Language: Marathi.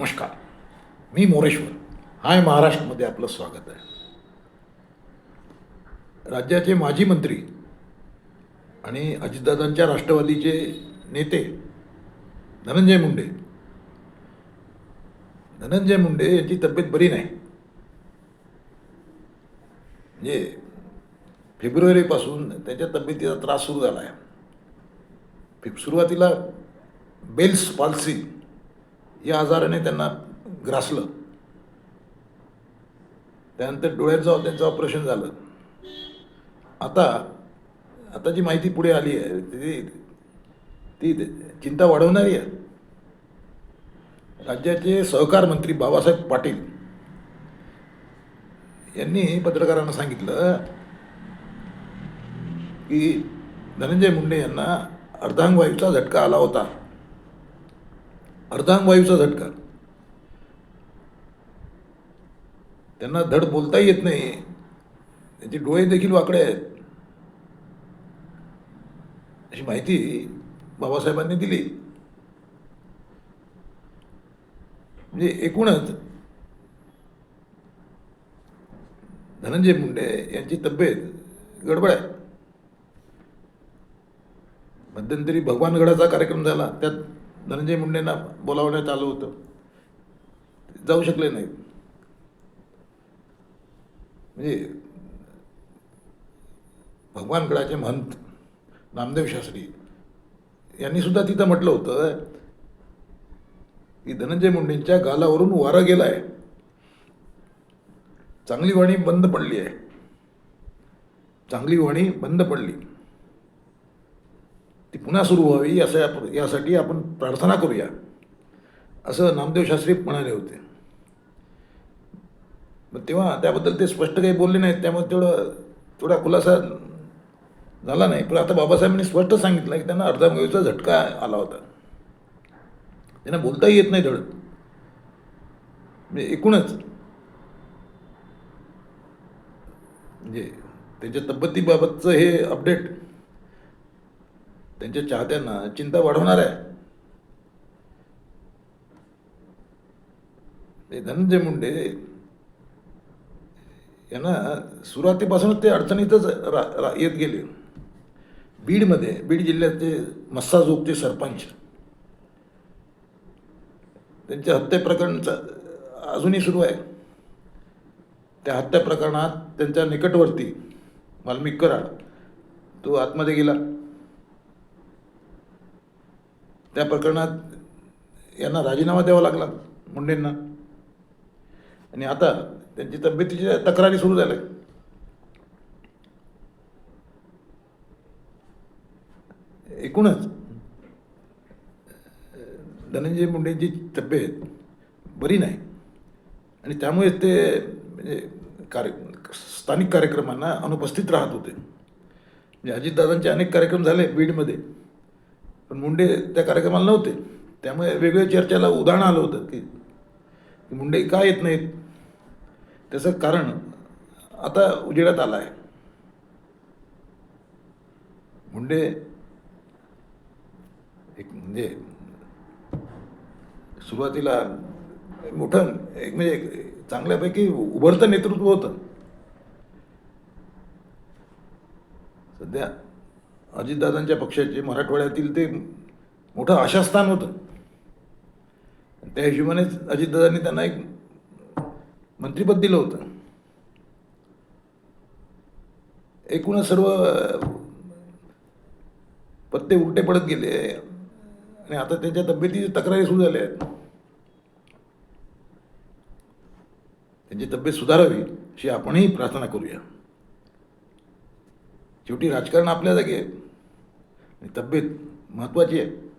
नमस्कार. मी मोरेश्वर. हाय महाराष्ट्रमध्ये आपलं स्वागत आहे. राज्याचे माजी मंत्री आणि अजितदादांच्या राष्ट्रवादीचे नेते धनंजय मुंडे. धनंजय मुंडे यांची तब्येत बरी नाही. म्हणजे फेब्रुवारीपासून त्यांच्या तब्येतीचा त्रास सुरू झाला आहे सुरुवातीला बेल्स पाल्सी या आजाराने त्यांना ग्रासलं. त्यानंतर डोळ्याचं त्यांचं ऑपरेशन झालं. आता आता जी माहिती पुढे आली आहे ती ती चिंता वाढवणारी आहे. राज्याचे सहकार मंत्री बाबासाहेब पाटील यांनी पत्रकारांना सांगितलं की धनंजय मुंडे यांना अर्धांगवायूचा झटका आला होता. अर्धांगवायूचा झटका. त्यांना धड बोलता येत नाही. त्यांचे डोळे देखील वाकडे आहेत. अशी माहिती बाबासाहेबांनी दिली. म्हणजे एकूणच धनंजय मुंडे यांची तब्येत गडबड आहे. मध्यंतरी भगवानगडाचा कार्यक्रम झाला. त्यात धनंजय मुंडेंना बोलावण्यात आलं होतं. जाऊ शकले नाहीत. म्हणजे भगवानगडाचे महंत नामदेव शास्त्री यांनी सुद्धा तिथं म्हटलं होतं की धनंजय मुंडेंच्या गालावरून वारा गेला आहे चांगली वाणी बंद पडली आहे. चांगली वाणी बंद पडली. ती पुन्हा सुरू व्हावी असं यासाठी आपण प्रार्थना करूया. असं नामदेव शास्त्री म्हणाले होते. मग तेव्हा त्याबद्दल ते स्पष्ट काही बोलले नाहीत त्यामुळे तेवढं थोडा खुलासा झाला नाही. पण आता बाबासाहेबांनी स्पष्ट सांगितलं की त्यांना अर्धांगवायूचा झटका आला होता. त्यांना बोलताही येत नाही धड म्हणजे एकूणच. म्हणजे त्यांच्या तब्येतीबाबतचं हे अपडेट त्यांच्या चाहत्यांना चिंता वाढवणार आहे. ते धनंजय मुंडे यांना सुरुवातीपासूनच ते अडचणीतच रा, रा येत गेले. बीडमध्ये बीड जिल्ह्याचे मस्साजोगचे सरपंच. त्यांच्या हत्याप्रकरणाचा अजूनही सुरू आहे. त्या हत्या प्रकरणात त्यांच्या निकटवर्ती वाल्मिक कराड तो आतमध्ये गेला. त्या प्रकरणात यांना राजीनामा द्यावा लागला मुंडेंना. आणि आता त्यांची तब्येतीच्या तक्रारी सुरू झाल्या एकूणच धनंजय मुंडेंची तब्येत बरी नाही. आणि त्यामुळे ते म्हणजे कार्य स्थानिक कार्यक्रमांना अनुपस्थित राहत होते. म्हणजे अजितदादांचे अनेक कार्यक्रम झाले बीडमध्ये. पण मुंडे त्या कार्यक्रमाला नव्हते. त्यामुळे वेगळ्या चर्चेला उदाहरण आलं होतं की मुंडे का येत नाहीत? त्याचं कारण आता उजेडात आलं आहे मुंडे एक म्हणजे सुरुवातीला मोठं एक म्हणजे एक चांगल्यापैकी उभरतं नेतृत्व होतं. सध्या अजितदादांच्या पक्षाचे मराठवाड्यातील ते मोठं आशास्थान होतं. त्या हिशोबानेच अजितदादांनी त्यांना एक मंत्रिपद दिलं होतं. एकूणच सर्व पत्ते उलटे पडत गेले आणि आता त्यांच्या तब्येतीची तक्रारी सुरू झाल्या आहेत. त्यांची तब्येत सुधारावी अशी आपणही प्रार्थना करूया. शेवटी राजकारण आपल्या जागी आहे. आणि तब्येत महत्त्वाची आहे.